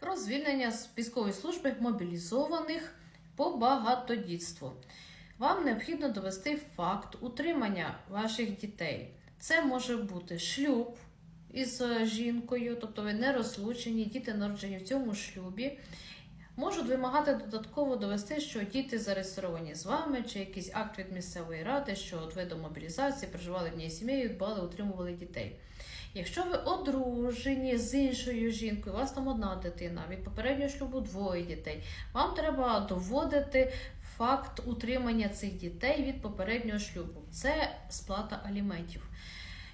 про звільнення з військової служби мобілізованих по багатодітству. Вам необхідно довести факт утримання ваших дітей. Це може бути шлюб із жінкою, тобто ви не розлучені, діти народжені в цьому шлюбі. Можуть вимагати додатково довести, що діти зареєстровані з вами, чи якийсь акт від місцевої ради, що от ви до мобілізації проживали в одній сім'єю, дбали, утримували дітей. Якщо ви одружені з іншою жінкою, у вас там одна дитина, від попереднього шлюбу двоє дітей, вам треба доводити факт утримання цих дітей від попереднього шлюбу. Це сплата аліментів.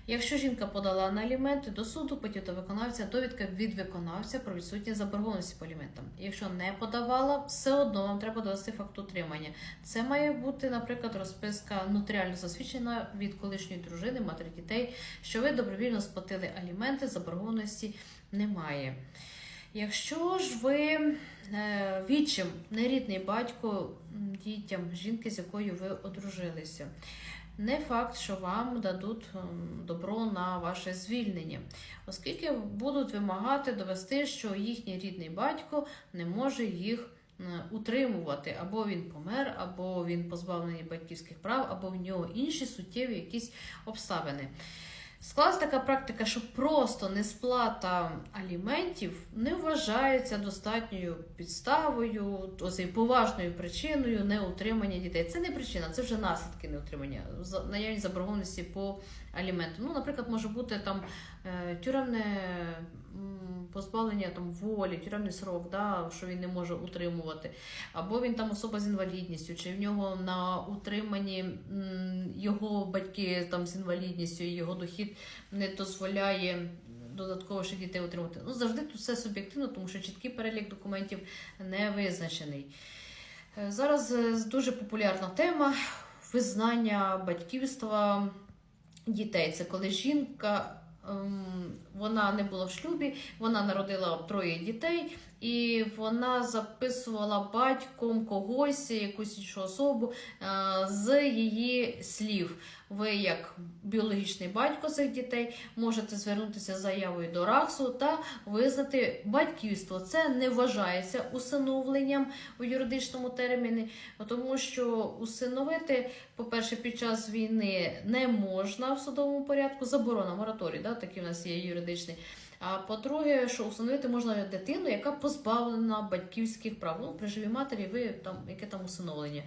Якщо жінка подала на аліменти до суду, потім до виконавця довідка від виконавця про відсутність заборгованості по аліментам. Якщо не подавала, все одно вам треба довести факт утримання. Це має бути, наприклад, розписка нотаріально засвідчена від колишньої дружини, матері дітей, що ви добровільно сплатили аліменти, заборгованості немає. Якщо ж ви е, відчим, нерідний батько дітям жінки, з якою ви одружилися, не факт, що вам дадуть ем, добро на ваше звільнення, оскільки будуть вимагати довести, що їхній рідний батько не може їх е, утримувати, або він помер, або він позбавлений батьківських прав, або в нього інші суттєві якісь обставини. Склалась така практика, що просто несплата аліментів не вважається достатньою підставою, оцею поважною причиною неутримання дітей. Це не причина, це вже наслідки неутримання, наявність заборгованості по аліменту. Ну, наприклад, може бути там е, тюремне позбавлення там волі, тюремний срок, да, що він не може утримувати, або він там особа з інвалідністю, чи в нього на утриманні його батьки там з інвалідністю, і його дохід не дозволяє додатково ще дітей утримувати. Ну, завжди тут все суб'єктивно, тому що чіткий перелік документів не визначений. Е, Зараз е, дуже популярна тема визнання батьківства дітей. Це коли жінка. Ем, Вона не була в шлюбі, вона народила троє дітей, і вона записувала батьком когось, якусь іншу особу е, з її слів. Ви, як біологічний батько цих дітей, можете звернутися з заявою до РАКСу та визнати батьківство. Це не вважається усиновленням у юридичному терміні, тому що усиновити, по-перше, під час війни не можна в судовому порядку, заборона мораторій, да, такий у нас є юридичний. А по-друге, що усиновити можна дитину, яка позбавлена батьківських прав. Ну, при живій матері ви там яке там усиновлення.